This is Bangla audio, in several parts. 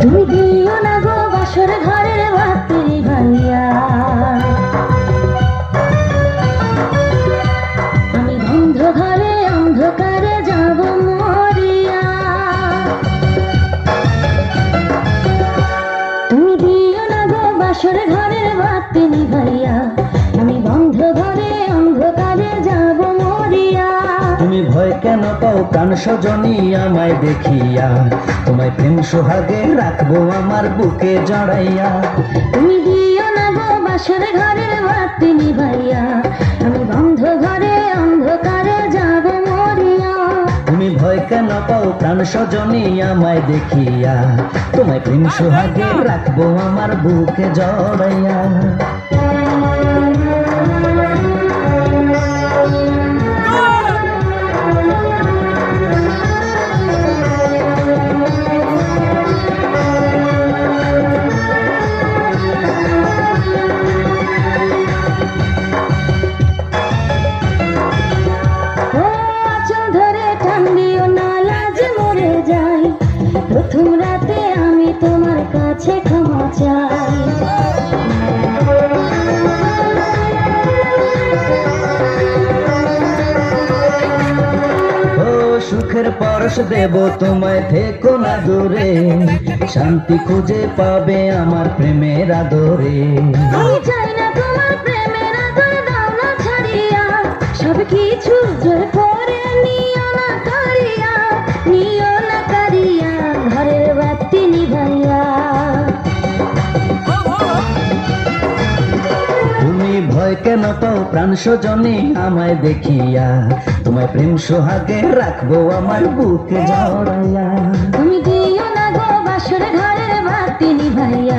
তুমি দিও না গো বাসর ঘরের বাতি ভাইয়া আমি বন্ধ ঘরে অন্ধকারে যাব মরিয়া। তুমি দিও না গো বাসর ঘরের বাতি ভাইয়া কেন সজনী আমায় দেখিয়া। তোমায় প্রেম সোহাগে রাখব আমার বুকে জড়াইয়া। তুমি দিও না গো বাসর ঘরের বাতি ভাইয়া আমি বন্ধ ঘরে অন্ধকারে যাব মরিয়া। তুমি ভয় কেন পাও প্রাণ সজনী আমায় দেখিয়া। তোমায় প্রেম সোহাগে রাখব আমার বুকে জড়াইয়া। প্রথম রাতে আমি তোমার কাছে ক্ষমা চাই। ও সুখের পরশ দেব তোমায় থেকো না দূরে। শান্তি খুঁজে পাবে আমার প্রেমের আদরে। আমি চাই না তোমার ভয় কেন তো? প্রাণ সজনে আমায় দেখিয়া, তোমায় প্রেম সোহাগে রাখব আমার বুকে জড়াইয়া। তুমি দিও না গো বাসর ঘরের বাতি নিভাইয়া।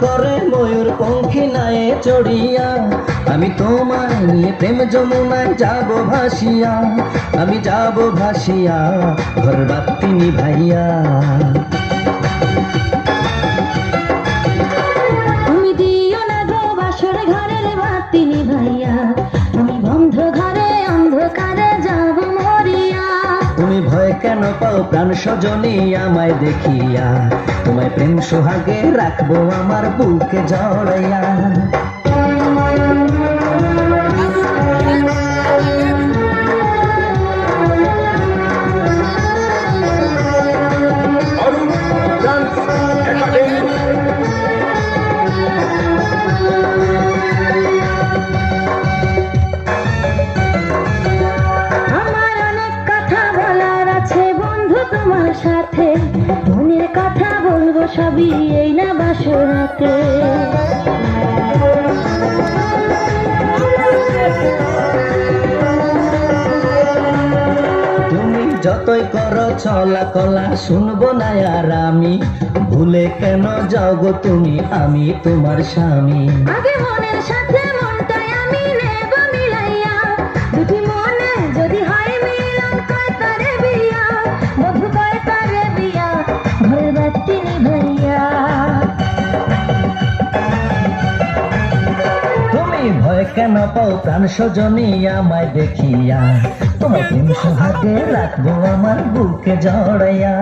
করে ময়ূর পঙ্খী নায়ে চড়িয়া। আমি তোমার নিয়ে প্রেম যমুনায় যাব ভাসিয়া। আমি যাব ভাসিয়া, ঘর বাতি নিভাইয়া। তুমি ভয় কেন পাও প্রাণ সজনী আমায় দেখিয়া? তোমায় প্রেম সোহাগে রাখব আমার বুকে জড়াইয়া। কথা সবই এই না বাসরাতে তুমি যতই করো চলা কলা শুনব না আর আমি। ভুলে কেন যাও গো তুমি আমি তোমার স্বামী। আগে মনের সাথে মনটাই ভয় কেন পাও? প্রাণ সজনী আমায় দেখিয়া। তোমার প্রেম সোহাগে রাখব আমার বুকে জড়াইয়া।